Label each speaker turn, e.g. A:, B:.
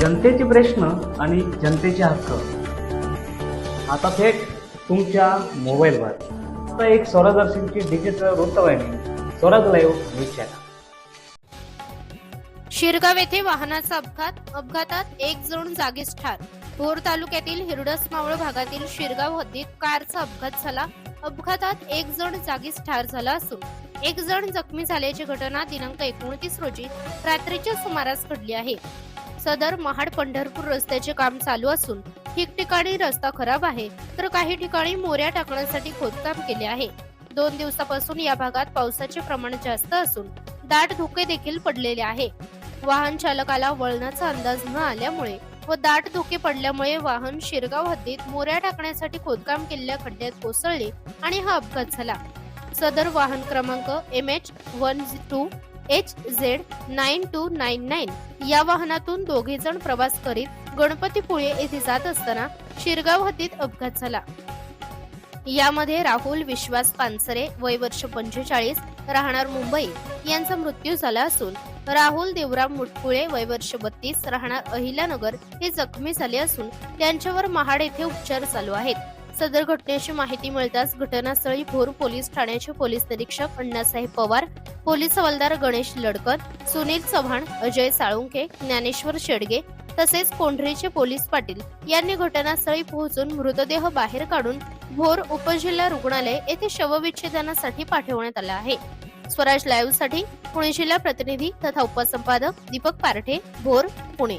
A: जनतेचे प्रश्न आणि जनतेचे हक्क. आता थेट तुमच्या मोबाईलवर आता एक स्वरादर्शनची डिजिटल वृत्तवाहिनी Swaraj live news channel
B: Shirgaon येथे वाहनाचा अपघात अपघातात एक जण जागीच ठार. भोर तालुक्यातील हिरडस मावळ भागातील शिरगाव हद्दीत कारचा अपघात झाला. अपघातात एक जण जागीच ठार झाला असून एक जण जखमी झाल्याची घटना दिनांक एकोणतीस रोजी रात्रीच्या सुमारास घडली आहे. सदर महाड पंढरपूर रस्त्याचे काम चालू असून ठिकठिकाणी रस्ता खराब आहे तर काही ठिकाणी मोऱ्या टाकण्यासाठी खोदकाम केले आहे. दोन दिवसापासून या भागात पावसाचे प्रमाण जास्त असून दाट धुके देखील पडलेले आहे. वाहन चालकाला वळणाचा अंदाज न आल्यामुळे व दाट धुके पडल्यामुळे वाहन शिरगाव हद्दीत मोऱ्या टाकण्यासाठी खोदकाम केलेल्या खड्ड्यात कोसळले आणि हा अपघात झाला. सदर वाहन क्रमांक M H one two H Z nine two nine nine या वाहनातून दोघे जण प्रवास करीत गणपतीपुळे येथे जात असताना शिरगाव हद्दीत अपघात झाला. यामध्ये राहुल विश्वास पानसरे वय वर्ष पंचेचाळीस राहणार मुंबई. यांचा मृत्यू झाला असून राहुल देवराम मुटकुळे वय वर्ष बत्तीस राहणार अहिल्यानगर हे जखमी झाले असून त्यांच्यावर महाड येथे उपचार चालू आहेत. सदर घटनेची माहिती मिळताच घटनास्थळी भोर पोलीस ठाण्याचे पोलीस निरीक्षक अण्णासाहेब पवार पोलीस हवालदार गणेश लडकर सुनील चव्हाण अजय साळुंके ज्ञानेश्वर शेडगे तसेच कोंढरीचे पोलीस पाटील यांनी घटनास्थळी पोहोचून मृतदेह बाहेर काढून भोर उपजिल्हा रुग्णालय येथे शवविच्छेदनासाठी पाठवण्यात आला आहे. स्वराज लाईव्हसाठी पुणे जिल्हा प्रतिनिधी तथा उपसंपादक दीपक पारठे भोर पुणे.